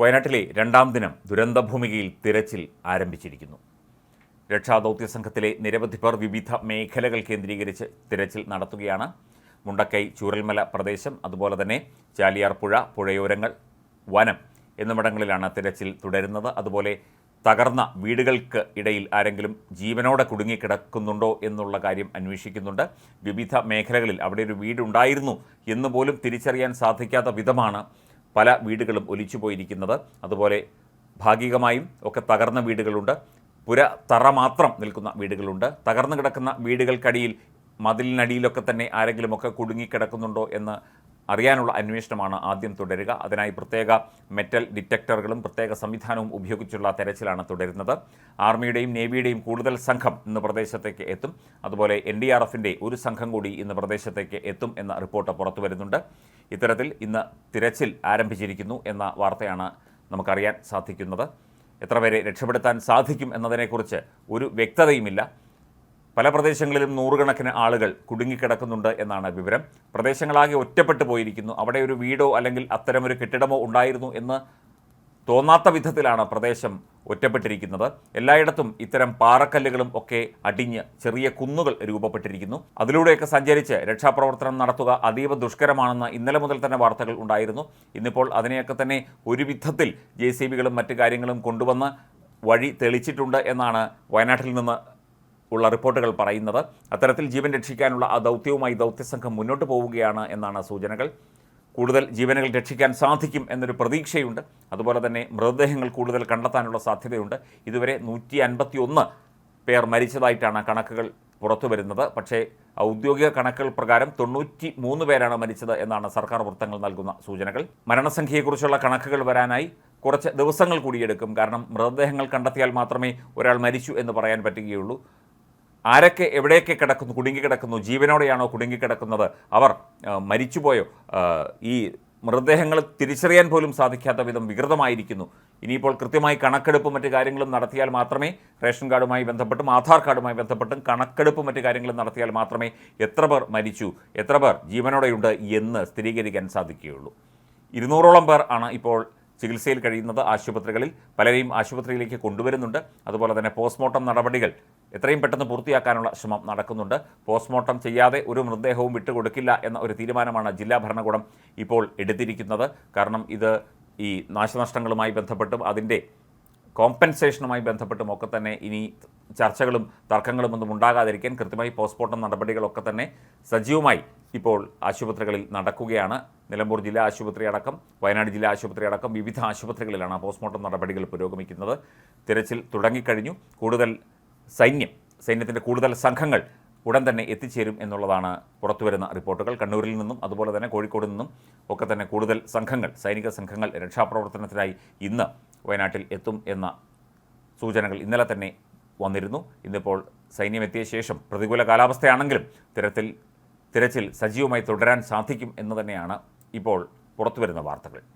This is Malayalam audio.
വയനാട്ടിലെ രണ്ടാം ദിനം ദുരന്തഭൂമികയിൽ തിരച്ചിൽ ആരംഭിച്ചിരിക്കുന്നു. രക്ഷാദൗത്യ സംഘത്തിലെ നിരവധി പേർ വിവിധ മേഖലകൾ കേന്ദ്രീകരിച്ച് തിരച്ചിൽ നടത്തുകയാണ്. മുണ്ടക്കൈ ചൂരൽമല പ്രദേശം അതുപോലെ തന്നെ ചാലിയാർ പുഴ പുഴയോരങ്ങൾ വനം എന്നിവിടങ്ങളിലാണ് തിരച്ചിൽ തുടരുന്നത്. അതുപോലെ തകർന്ന വീടുകൾക്ക് ഇടയിൽ ആരെങ്കിലും ജീവനോടെ കുടുങ്ങിക്കിടക്കുന്നുണ്ടോ എന്നുള്ള കാര്യം അന്വേഷിക്കുന്നുണ്ട്. വിവിധ മേഖലകളിൽ അവിടെ ഒരു വീടുണ്ടായിരുന്നു എന്ന് പോലും തിരിച്ചറിയാൻ സാധിക്കാത്ത വിധമാണ് പല വീടുകളും ഒലിച്ചുപോയിരിക്കുന്നത്. അതുപോലെ ഭാഗികമായും ഒക്കെ തകർന്ന വീടുകളുണ്ട്. പുര തറ മാത്രം നിൽക്കുന്ന വീടുകളുണ്ട്. തകർന്നു കിടക്കുന്ന വീടുകൾക്കടിയിൽ മതിലിനടിയിലൊക്കെ തന്നെ ആരെങ്കിലുമൊക്കെ കുടുങ്ങിക്കിടക്കുന്നുണ്ടോ എന്ന് അറിയാനുള്ള അന്വേഷണമാണ് ആദ്യം തുടരുക. അതിനായി പ്രത്യേക മെറ്റൽ ഡിറ്റക്ടറുകളും പ്രത്യേക സംവിധാനവും ഉപയോഗിച്ചുള്ള തെരച്ചിലാണ് തുടരുന്നത്. ആർമിയുടെയും നേവിയുടെയും കൂടുതൽ സംഘം ഇന്ന് പ്രദേശത്തേക്ക് എത്തും. അതുപോലെ എൻ ഒരു സംഘം കൂടി ഇന്ന് പ്രദേശത്തേക്ക് എത്തും എന്ന റിപ്പോർട്ട് പുറത്തു വരുന്നുണ്ട് ഇത്തരത്തിൽ ഇന്ന് തിരച്ചിൽ ആരംഭിച്ചിരിക്കുന്നു എന്ന വാർത്തയാണ് നമുക്കറിയാൻ സാധിക്കുന്നത്. എത്ര പേരെ രക്ഷപ്പെടുത്താൻ സാധിക്കും എന്നതിനെക്കുറിച്ച് ഒരു വ്യക്തതയുമില്ല. പല പ്രദേശങ്ങളിലും നൂറുകണക്കിന് ആളുകൾ കുടുങ്ങിക്കിടക്കുന്നുണ്ട് എന്നാണ് വിവരം. പ്രദേശങ്ങളാകെ ഒറ്റപ്പെട്ടു പോയിരിക്കുന്നു. അവിടെ ഒരു വീടോ അല്ലെങ്കിൽ അത്തരമൊരു കെട്ടിടമോ ഉണ്ടായിരുന്നു എന്ന് തോന്നാത്ത വിധത്തിലാണ് പ്രദേശം ഒറ്റപ്പെട്ടിരിക്കുന്നത്. എല്ലായിടത്തും ഇത്തരം പാറക്കല്ലുകളും ഒക്കെ അടിഞ്ഞ് ചെറിയ കുന്നുകൾ രൂപപ്പെട്ടിരിക്കുന്നു. അതിലൂടെയൊക്കെ സഞ്ചരിച്ച് രക്ഷാപ്രവർത്തനം നടത്തുക അതീവ ദുഷ്കരമാണെന്ന് ഇന്നലെ മുതൽ തന്നെ വാർത്തകൾ ഉണ്ടായിരുന്നു. ഇന്നിപ്പോൾ അതിനെയൊക്കെ തന്നെ ഒരു വിധത്തിൽ ജെ സി ബികളും മറ്റു കാര്യങ്ങളും കൊണ്ടുവന്ന് വഴി തെളിച്ചിട്ടുണ്ട് എന്നാണ് വയനാട്ടിൽ നിന്ന് ഉള്ള റിപ്പോർട്ടുകൾ പറയുന്നത്. അത്തരത്തിൽ ജീവൻ രക്ഷിക്കാനുള്ള ആ ദൗത്യവുമായി ദൗത്യസംഘം മുന്നോട്ട് പോവുകയാണ് എന്നാണ് സൂചനകൾ. കൂടുതൽ ജീവനുകൾ രക്ഷിക്കാൻ സാധിക്കും എന്നൊരു പ്രതീക്ഷയുണ്ട്. അതുപോലെ തന്നെ മൃതദേഹങ്ങൾ കൂടുതൽ കണ്ടെത്താനുള്ള സാധ്യതയുണ്ട്. ഇതുവരെ നൂറ്റി അൻപത്തി ഒന്ന് പേർ മരിച്ചതായിട്ടാണ് കണക്കുകൾ പുറത്തു വരുന്നത്. പക്ഷേ ഔദ്യോഗിക കണക്കുകൾ പ്രകാരം തൊണ്ണൂറ്റി മൂന്ന് പേരാണ് മരിച്ചത് എന്നാണ് സർക്കാർ വൃത്തങ്ങൾ നൽകുന്ന സൂചനകൾ. മരണസംഖ്യയെക്കുറിച്ചുള്ള കണക്കുകൾ വരാനായി കുറച്ച് ദിവസങ്ങൾ കൂടിയെടുക്കും കാരണം മൃതദേഹങ്ങൾ കണ്ടെത്തിയാൽ മാത്രമേ ഒരാൾ മരിച്ചു എന്ന് പറയാൻ പറ്റുകയുള്ളൂ. ആരൊക്കെ എവിടെയൊക്കെ കിടക്കുന്നു കുടുങ്ങിക്കിടക്കുന്നു ജീവനോടെയാണോ കുടുങ്ങിക്കിടക്കുന്നത് അവർ മരിച്ചുപോയോ ഈ മൃതദേഹങ്ങൾ തിരിച്ചറിയാൻ പോലും സാധിക്കാത്ത വിധം വികൃതമായിരിക്കുന്നു. ഇനിയിപ്പോൾ കൃത്യമായി കണക്കെടുപ്പും മറ്റു കാര്യങ്ങളും നടത്തിയാൽ മാത്രമേ റേഷൻ കാർഡുമായി ബന്ധപ്പെട്ടും ആധാർ കാർഡുമായി ബന്ധപ്പെട്ടും കണക്കെടുപ്പും മറ്റു കാര്യങ്ങളും നടത്തിയാൽ മാത്രമേ എത്ര പേർ മരിച്ചു എത്ര പേർ ജീവനോടെയുണ്ട് എന്ന് സ്ഥിരീകരിക്കാൻ സാധിക്കുകയുള്ളൂ. ഇരുന്നൂറോളം പേർ ആണ് ഇപ്പോൾ ചികിത്സയിൽ കഴിയുന്നത് ആശുപത്രികളിൽ. പലരെയും ആശുപത്രിയിലേക്ക് കൊണ്ടുവരുന്നുണ്ട്. അതുപോലെ തന്നെ പോസ്റ്റ്മോർട്ടം നടപടികൾ എത്രയും പെട്ടെന്ന് പൂർത്തിയാക്കാനുള്ള ശ്രമം നടക്കുന്നുണ്ട്. പോസ്റ്റ്മോർട്ടം ചെയ്യാതെ ഒരു മൃതദേഹവും വിട്ടുകൊടുക്കില്ല എന്ന ഒരു തീരുമാനമാണ് ജില്ലാ ഭരണകൂടം ഇപ്പോൾ എടുത്തിരിക്കുന്നത്. കാരണം ഇത് ഈ നാശനഷ്ടങ്ങളുമായി ബന്ധപ്പെട്ടും അതിന്റെ കോമ്പൻസേഷനുമായി ബന്ധപ്പെട്ടും ഒക്കെ തന്നെ ഇനി ചർച്ചകളും തർക്കങ്ങളും ഒന്നും ഉണ്ടാകാതിരിക്കാൻ കൃത്യമായി പോസ്റ്റ്മോർട്ടം നടപടികളൊക്കെ തന്നെ സജീവമായി ഇപ്പോൾ ആശുപത്രികളിൽ നടക്കുകയാണ്. നിലമ്പൂർ ജില്ലാ ആശുപത്രി അടക്കം വയനാട് ജില്ലാ ആശുപത്രി അടക്കം വിവിധ ആശുപത്രികളിലാണ് പോസ്റ്റ്മോർട്ടം നടപടികൾ പുരോഗമിക്കുന്നത്. തിരച്ചിൽ തുടങ്ങിക്കഴിഞ്ഞു. കൂടുതൽ സൈന്യം സൈന്യത്തിന്റെ കൂടുതൽ സംഘങ്ങൾ ഉടൻ തന്നെ എത്തിച്ചേരും എന്നുള്ളതാണ് പുറത്തുവരുന്ന റിപ്പോർട്ടുകൾ. കണ്ണൂരിൽ നിന്നും അതുപോലെ തന്നെ കോഴിക്കോട് നിന്നും ഒക്കെ തന്നെ കൂടുതൽ സംഘങ്ങൾ സൈനിക സംഘങ്ങൾ രക്ഷാപ്രവർത്തനത്തിനായി ഇന്ന് വയനാട്ടിൽ എത്തും എന്ന സൂചനകൾ ഇന്നലെ തന്നെ വന്നിരുന്നു. ഇന്നിപ്പോൾ സൈന്യം എത്തിയ ശേഷം പ്രതികൂല കാലാവസ്ഥയാണെങ്കിലും തിരത്തിൽ തിരച്ചിൽ സജീവമായി തുടരാൻ സാധിക്കും എന്ന് തന്നെയാണ് ഇപ്പോൾ പുറത്തുവരുന്ന വാർത്തകൾ.